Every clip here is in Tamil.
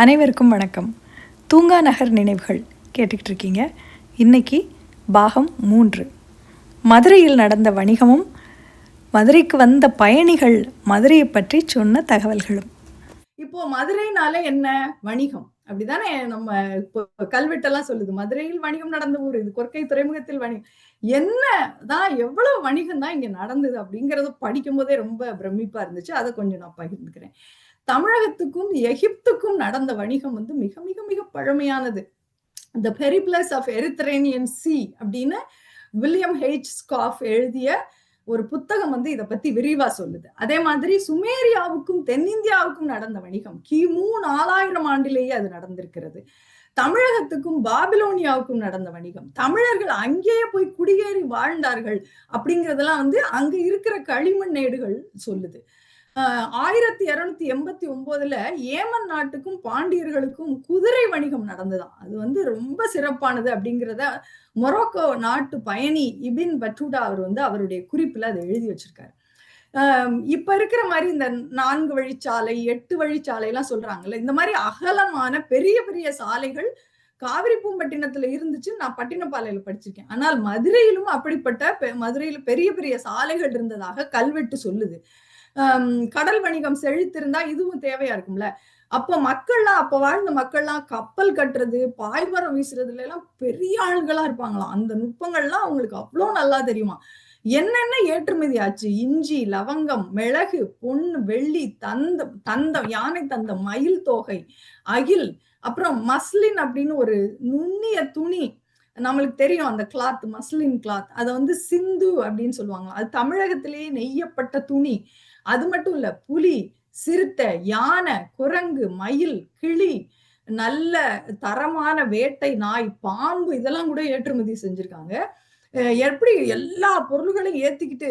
அனைவருக்கும் வணக்கம். தூங்கா நகர் நினைவுகள் கேட்டுக்கிட்டு இருக்கீங்க. இன்னைக்கு பாகம் மூன்று. மதுரையில் நடந்த வணிகமும் மதுரைக்கு வந்த பயணிகள் மதுரையை பற்றி சொன்ன தகவல்களும். இப்போ மதுரைனால என்ன வணிகம்? அப்படிதானே நம்ம இப்போ கல்வெட்டெல்லாம் சொல்லுது. மதுரையில் வணிகம் நடந்த ஊர் இது கொற்கை துறைமுகத்தில் வணிகம். என்ன தான் எவ்வளவு வணிகம் தான் இங்க நடந்தது அப்படிங்கறத படிக்கும் போதே ரொம்ப பிரமிப்பா இருந்துச்சு. அதை கொஞ்சம் நான் பகிர்ந்துக்கிறேன். தமிழகத்துக்கும் எகிப்துக்கும் நடந்த வணிகம் வந்து மிக மிக மிக பழமையானது. The Periplus of Erythraean sea அப்படின்னு வில்லியம் ஹெச் ஸ்காஃப் எழுதிய ஒரு புத்தகம் வந்து இதை பத்தி விரிவா சொல்லுது. அதே மாதிரி சுமேரியாவுக்கும் தென்னிந்தியாவுக்கும் நடந்த வணிகம் கிமு நாலாயிரம் ஆண்டிலேயே அது நடந்திருக்கிறது. தமிழகத்துக்கும் பாபிலோனியாவுக்கும் நடந்த வணிகம். தமிழர்கள் அங்கேயே போய் குடியேறி வாழ்ந்தார்கள் அப்படிங்கறதெல்லாம் வந்து அங்க இருக்கிற களிமண் ஏடுகள் சொல்லுது. ஆயிரத்தி இருநூத்தி எண்பத்தி ஒன்பதுல ஏமன் நாட்டுக்கும் பாண்டியர்களுக்கும் குதிரை வணிகம் நடந்ததாம். அது வந்து ரொம்ப சிறப்பானது அப்படிங்கிறத மொரோக்கோ நாட்டு பயணி இபின் பட்டூடா அவர் வந்து அவருடைய குறிப்புல அதை எழுதி வச்சிருக்காரு. ஆஹ் இப்ப இருக்கிற மாதிரி இந்த நான்கு வழிச்சாலை எட்டு வழிச்சாலை எல்லாம் சொல்றாங்கல்ல இந்த மாதிரி அகலமான பெரிய பெரிய சாலைகள் காவிரி பூம்பட்டினத்துல இருந்துச்சு. நான் பட்டினப்பாலையில படிச்சிருக்கேன். ஆனால் மதுரையிலும் அப்படிப்பட்ட மதுரையில பெரிய பெரிய சாலைகள் இருந்ததாக கல்வெட்டு சொல்லுது. கடல் வணிகம் செழித்திருந்தா இதுவும் தேவையா இருக்கும்ல? அப்ப மக்கள்லாம் அப்ப வாழ்ந்த மக்கள்லாம் கப்பல் கட்டுறது பாய்மரம் வீசுறதுல எல்லாம் பெரிய ஆளுகளா இருப்பாங்களாம். அந்த நுட்பங்கள்லாம் அவங்களுக்கு அவ்வளோ நல்லா தெரியுமா என்னென்ன ஏற்றுமதி ஆச்சு? இஞ்சி லவங்கம் மிளகு பொண்ணு வெள்ளி தந்த தந்தம் யானை தந்தம் மயில் தோகை அகில் அப்புறம் மஸ்லின் அப்படின்னு ஒரு நுண்ணிய துணி நம்மளுக்கு தெரியும் அந்த கிளாத் மஸ்லின் கிளாத் அதை வந்து சிந்து அப்படின்னு சொல்லுவாங்க அது தமிழகத்திலேயே நெய்யப்பட்ட துணி. அது மட்டும் இல்ல புலி சிறுத்தை யானை குரங்கு மயில் கிளி நல்ல தரமான வேட்டை நாய் பாம்பு இதெல்லாம் கூட ஏற்றுமதி செஞ்சிருக்காங்க. எப்படி எல்லா பொருள்களையும் ஏத்திக்கிட்டு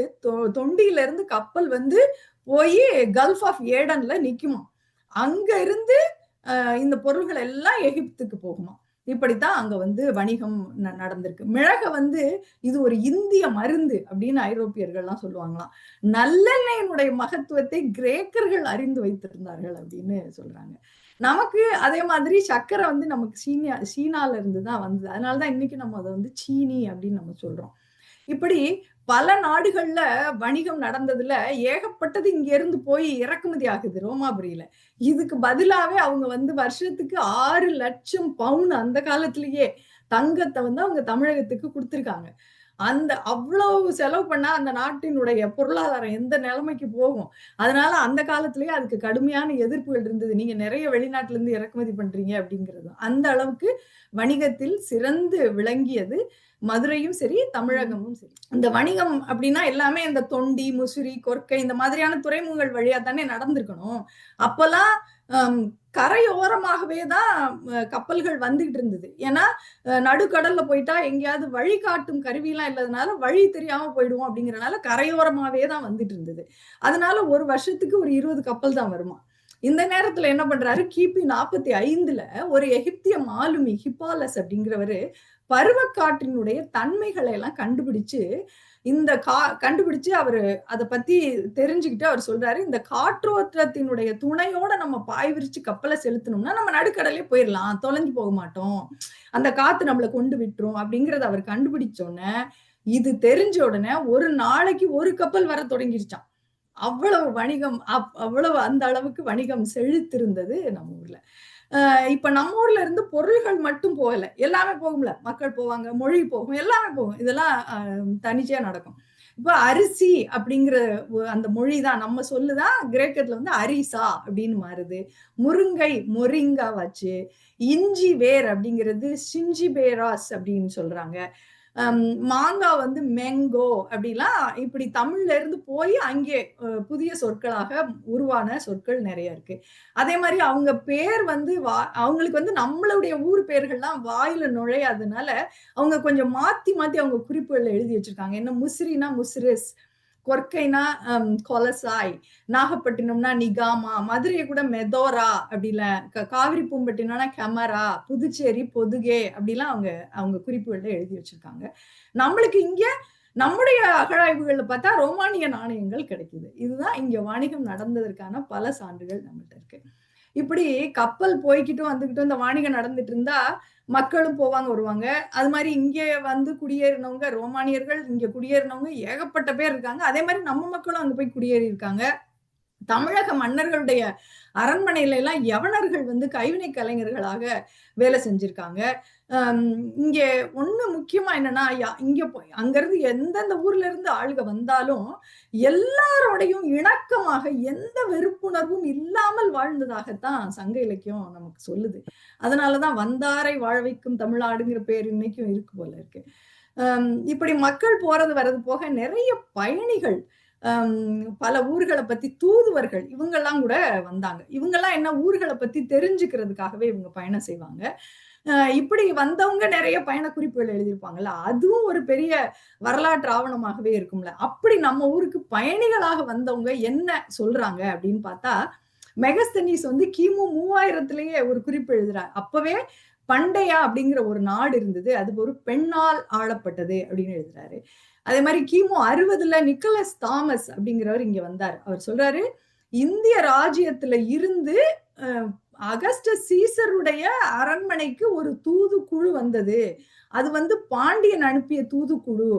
தொண்டியில இருந்து கப்பல் வந்து போய் கல்ஃப் ஆஃப் ஏடன்ல நிக்குமா அங்க இருந்து இந்த பொருள்கள் எல்லாம் எகிப்துக்கு போகுமா இப்படித்தான் அங்க வந்து வணிகம் நடந்திருக்கு. மிளக வந்து இது ஒரு இந்திய மருந்து அப்படின்னு ஐரோப்பியர்கள்லாம் சொல்லுவாங்களாம். நல்லெண்ணெயினுடைய மகத்துவத்தை கிரேக்கர்கள் அறிந்து வைத்திருந்தார்கள் அப்படின்னு சொல்றாங்க. நமக்கு அதே மாதிரி சர்க்கரை வந்து நமக்கு சீனியா சீனால இருந்து தான் வந்தது. அதனாலதான் இன்னைக்கு நம்ம அதை வந்து சீனி அப்படின்னு நம்ம சொல்றோம். இப்படி பல நாடுகள்ல வணிகம் நடந்ததுல ஏகப்பட்டது இங்க இருந்து போய் இறக்குமதி ஆகுது ரோமாபுரியில. இதுக்கு பதிலாவே அவங்க வந்து வருஷத்துக்கு ஆறு லட்சம் பவுன் அந்த காலத்திலேயே தங்கத்தை வந்து அவங்க தமிழகத்துக்கு கொடுத்துருக்காங்க. அந்த அவ்வளவு செலவு பண்ணா அந்த நாட்டினுடைய பொருளாதாரம் எந்த நிலைமைக்கு போகும்? அதனால அந்த காலத்திலேயே அதுக்கு கடுமையான எதிர்ப்புகள் இருந்தது. நீங்க நிறைய வெளிநாட்டுல இருந்து இறக்குமதி பண்றீங்க அப்படிங்கிறது. அந்த அளவுக்கு வணிகத்தில் சிறந்து விளங்கியது மதுரையும் சரி தமிழகமும் சரி. இந்த வணிகம் அப்படின்னா எல்லாமே இந்த தொண்டி முசிறி கொர்க்கை இந்த மாதிரியான துறைமுகங்கள் வழியா தானே நடந்திருக்கணும். அப்பெல்லாம் கரையோரமாகவே தான் கப்பல்கள் வந்துகிட்டு இருந்தது ஏன்னா நடுக்கடல்ல போயிட்டா எங்கேயாவது வழி காட்டும் கருவிலாம் இல்லாதனால வழி தெரியாம போயிடுவோம் அப்படிங்கறனால கரையோரமாவே தான் வந்துட்டு இருந்தது அதனால ஒரு வருஷத்துக்கு ஒரு இருபது கப்பல் தான் வருமா. இந்த நேரத்துல என்ன பண்றாரு கிபி நாற்பத்தி ஐந்துல ஒரு எகிப்திய மாலுமி ஹிப்பாலஸ் அப்படிங்கிறவரு பருவக்காற்றினுடைய தன்மைகளை எல்லாம் கண்டுபிடிச்சு இந்த கா கண்டுபிடிச்சு அவரு அதை பத்தி தெரிஞ்சுக்கிட்டு அவர் சொல்றாரு இந்த காற்றோட்டத்தினுடைய துணையோட நம்ம பாய் விரிச்சு கப்பலை செலுத்தணும்னா நம்ம நடுக்கடலே போயிடலாம் தொலைஞ்சு போக மாட்டோம். அந்த காத்து நம்மளை கொண்டு விட்டுரும் அப்படிங்கறத அவர் கண்டுபிடிச்சோடனே இது தெரிஞ்ச உடனே ஒரு நாளைக்கு ஒரு கப்பல் வர தொடங்கிருச்சான் அவ்வளவு வணிகம் அவ்வளவு அந்த அளவுக்கு வணிகம் செழித்திருந்தது நம்ம ஊர்ல. இப்ப நம்ம ஊர்ல இருந்து பொருள்கள் மட்டும் போகல. எல்லாமே போகும்ல. மக்கள் போவாங்க மொழி போகும் எல்லாமே போகும். இதெல்லாம் தனிச்சையா நடக்கும். இப்ப அரிசி அப்படிங்கிற அந்த மொழி தான் நம்ம சொல்லுதான் கிரேக்கத்துல வந்து அரிசா அப்படின்னு மாறுது. முருங்கை மொரிங்கா வச்சு இஞ்சி வேர் அப்படிங்கிறது சிஞ்சி பேராஸ் அப்படின்னு சொல்றாங்க. மாங்காய் வந்து மெங்கோ அப்படிலாம் இப்படி தமிழ்ல இருந்து போய் அங்கே புதிய சொற்களாக உருவான சொற்கள் நிறைய இருக்கு. அதே மாதிரி அவங்க பேர் வந்து வா அவங்களுக்கு வந்து நம்மளுடைய ஊர் பேர்கள்லாம் வாயில நுழையாதனால அவங்க கொஞ்சம் மாத்தி மாத்தி அவங்க குறிப்புகள்ல எழுதி வச்சிருக்காங்க. என்ன முசிறினா முசிறிஸ் கொர்க்கைனா கொலசாய் நாகப்பட்டினம்னா நிகாமா மதுரையை கூட மெதோரா அப்படில காவிரி பூம்பட்டினம்னா கெமரா புதுச்சேரி பொதுகே அப்படிலாம் அவங்க அவங்க குறிப்புகள்ல எழுதி வச்சிருக்காங்க. நம்மளுக்கு இங்க நம்முடைய அகழாய்வுகள்ல பார்த்தா ரோமானிய நாணயங்கள் கிடைக்குது. இதுதான் இங்க வாணிகம் நடந்ததற்கான பல சான்றுகள் நம்மகிட்ட இருக்கு. இப்படி கப்பல் போய்க்கிட்டும் வந்துகிட்டும் இந்த வாணிகம் நடந்துட்டு இருந்தா மக்களும் போவாங்க வருவாங்க. அது மாதிரி இங்கே வந்து குடியேறினவங்க ரோமானியர்கள் இங்க குடியேறினவங்க ஏகப்பட்ட பேர் இருக்காங்க. அதே மாதிரி நம்ம மக்களும் அங்க போய் குடியேறி இருக்காங்க தமிழக மன்னர்களுடைய அரண்மனையில எல்லாம் யவனர்கள் வந்து கைவினை கலைஞர்களாக வேலை செஞ்சிருக்காங்க. இங்கே ஒண்ணு முக்கியமா என்னன்னா இங்க போய் அங்கிருந்து எந்தெந்த ஊர்ல இருந்து ஆளுக வந்தாலும் எல்லாரோடையும் இணக்கமாக எந்த வெறுப்புணர்வும் இல்லாமல் வாழ்ந்ததாகத்தான் சங்க இலக்கியம் நமக்கு சொல்லுது. அதனாலதான் வந்தாரை வாழ வைக்கும் தமிழ்நாடுங்கிற பேர் இன்னைக்கும் இருக்கு போல இருக்கு. இப்படி மக்கள் போறது வர்றது போக நிறைய பயணிகள் பல ஊர்களை பத்தி தூதுவர்கள் இவங்கெல்லாம் கூட வந்தாங்க. இவங்கெல்லாம் என்ன ஊர்களை பத்தி தெரிஞ்சுக்கிறதுக்காகவே இவங்க பயணம் செய்வாங்க. இப்படி வந்தவங்க நிறைய பயண குறிப்புகள் எழுதியிருப்பாங்கல்ல அதுவும் ஒரு பெரிய வரலாற்று ஆவணமாகவே இருக்கும்ல. அப்படி நம்ம ஊருக்கு பயணிகளாக வந்தவங்க என்ன சொல்றாங்க அப்படின்னு பார்த்தா மெகஸ்தனீஸ் வந்து கிமு மூவாயிரத்திலேயே ஒரு குறிப்பு எழுதுறாரு. அப்பவே பண்டையா அப்படிங்கிற ஒரு நாடு இருந்தது. அது ஒரு பெண்ணால் ஆளப்பட்டது அப்படின்னு எழுதுறாரு. அதே மாதிரி கிமு அறுபதுல நிக்கலஸ் தாமஸ் அப்படிங்கிறவர் இங்க வந்தார். அவர் சொல்றாரு இந்திய ராஜ்யத்துல இருந்து அகஸ்ட சீசருடைய அரண்மனைக்கு ஒரு தூதுக்குழு வந்தது. அது வந்து பாண்டியன் அனுப்பிய தூதுக்குழு.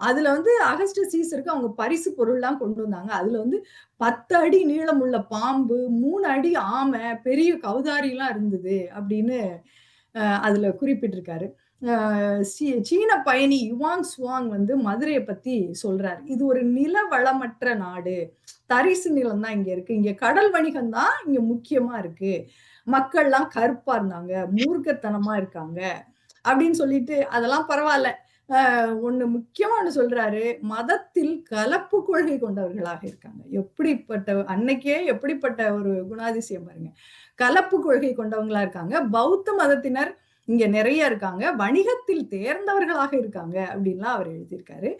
அதுல வந்து அகஸ்ட சீசருக்கு அவங்க பரிசு பொருள்லாம் கொண்டு வந்தாங்க. அதுல வந்து பத்து அடி நீளமுள்ள பாம்பு மூணு அடி ஆமை பெரிய கௌதாரி எல்லாம் இருந்தது அப்படின்னு அதுல குறிப்பிட்டிருக்காரு. சீன பயணி யுவாங் சுவாங் வந்து மதுரையை பத்தி சொல்றாரு. இது ஒரு நில வளமற்ற நாடு. தரிசு நிலம் தான் இங்க இருக்கு. இங்க கடல் வணிகம் தான் இங்க முக்கியமா இருக்கு. மக்கள்லாம் கருப்பா இருந்தாங்க. மூர்க்கத்தனமா இருக்காங்க. அப்படின்னு சொல்லிட்டு அதெல்லாம் பரவாயில்ல. ஒண்ணு முக்கியமா ஒண்ணு சொல்றாரு. மதத்தில் கலப்பு கொள்கை கொண்டவர்களாக இருக்காங்க. எப்படிப்பட்ட அன்னைக்கே எப்படிப்பட்ட ஒரு குணாதிசயம் பாருங்க. கலப்பு கொள்கை கொண்டவங்களா இருக்காங்க. பௌத்த மதத்தினர் இங்க நிறைய இருக்காங்க. வணிகத்தில் தேர்ந்தவர்களாக இருக்காங்க அப்படின்லாம் அவர் எழுதியிருக்காரு.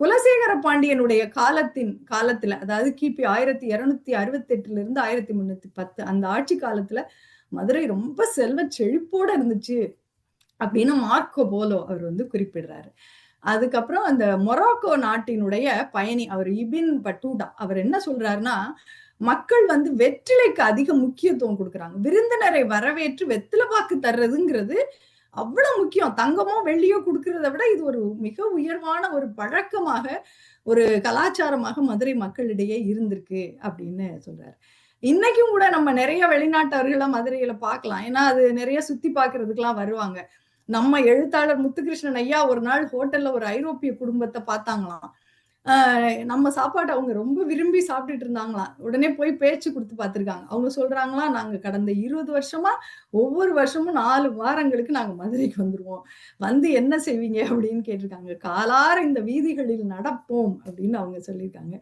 குலசேகர பாண்டியனுடைய காலத்தின் காலத்துல அதாவது கிபி ஆயிரத்தி இருநூத்தி அறுபத்தி எட்டுல இருந்து ஆயிரத்தி முன்னூத்தி பத்து அந்த ஆட்சி காலத்துல மதுரை ரொம்ப செல்வ செழிப்போட இருந்துச்சு அப்படின்னு மார்க்கோ போலோ அவர் வந்து குறிப்பிடுறாரு. அதுக்கப்புறம் அந்த மொராக்கோ நாட்டினுடைய பயணி அவர் இபின் பட்டூடா அவர் என்ன சொல்றாருன்னா மக்கள் வந்து வெற்றிலைக்கு அதிக முக்கியத்துவம் கொடுக்குறாங்க. விருந்தினரை வரவேற்று வெத்தில பாக்கு தர்றதுங்கிறது அவ்வளவு முக்கியம். தங்கமோ வெள்ளியோ கொடுக்கறத விட இது ஒரு மிக உயர்வான ஒரு பழக்கமாக ஒரு கலாச்சாரமாக மதுரை மக்களிடையே இருந்திருக்கு அப்படின்னு சொல்றாரு. இன்னைக்கும் கூட நம்ம நிறைய வெளிநாட்டவர்களை மதுரையில பார்க்கலாம். ஏன்னா அது நிறைய சுத்தி பாக்குறதுக்கெல்லாம் வருவாங்க. நம்ம எழுத்தாளர் முத்துகிருஷ்ணன் ஐயா ஒரு நாள் ஹோட்டல்ல ஒரு ஐரோப்பிய குடும்பத்தை பார்த்தாங்களாம். நம்ம சாப்பாடு அவங்க ரொம்ப விரும்பி சாப்பிட்டுட்டு இருந்தாங்களாம். உடனே போய் பேச்சு கொடுத்து பார்த்துருக்காங்க. அவங்க சொல்றாங்களா நாங்க கடந்த இருபது வருஷமா ஒவ்வொரு வருஷமும் நாலு வாரங்களுக்கு நாங்க மதுரைக்கு வந்துருவோம். வந்து என்ன செய்வீங்க அப்படின்னு கேட்டிருக்காங்க. காலார இந்த வீதிகளில் நடப்போம் அப்படின்னு அவங்க சொல்லியிருக்காங்க.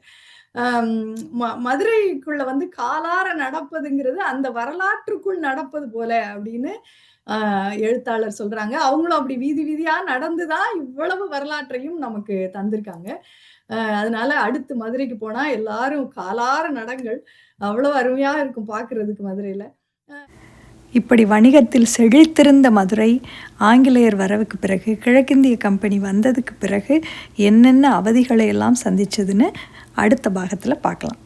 மதுரைக்குள்ள வந்து காலார நடப்பதுங்கிறது அந்த வரலாற்றுக்குள் நடப்பது போல அப்படின்னு எழுத்தாளர் சொல்றாங்க. அவங்களும் அப்படி வீதி வீதியா நடந்துதான் இவ்வளவு வரலாற்றையும் நமக்கு தந்திருக்காங்க. அதனால அடுத்து மதுரைக்கு போனா எல்லாரும் காலார நடங்கள் அவ்வளவு அருமையா இருக்கும் பார்க்கறதுக்கு மதுரையில. இப்படி வணிகத்தில் செழித்திருந்த மதுரை ஆங்கிலேயர் வரவுக்கு பிறகு கிழக்கிந்திய கம்பெனி வந்ததுக்கு பிறகு என்னென்ன அவதிகளை எல்லாம் சந்திச்சதுன்னு அடுத்த பாகத்தில் பார்க்கலாம்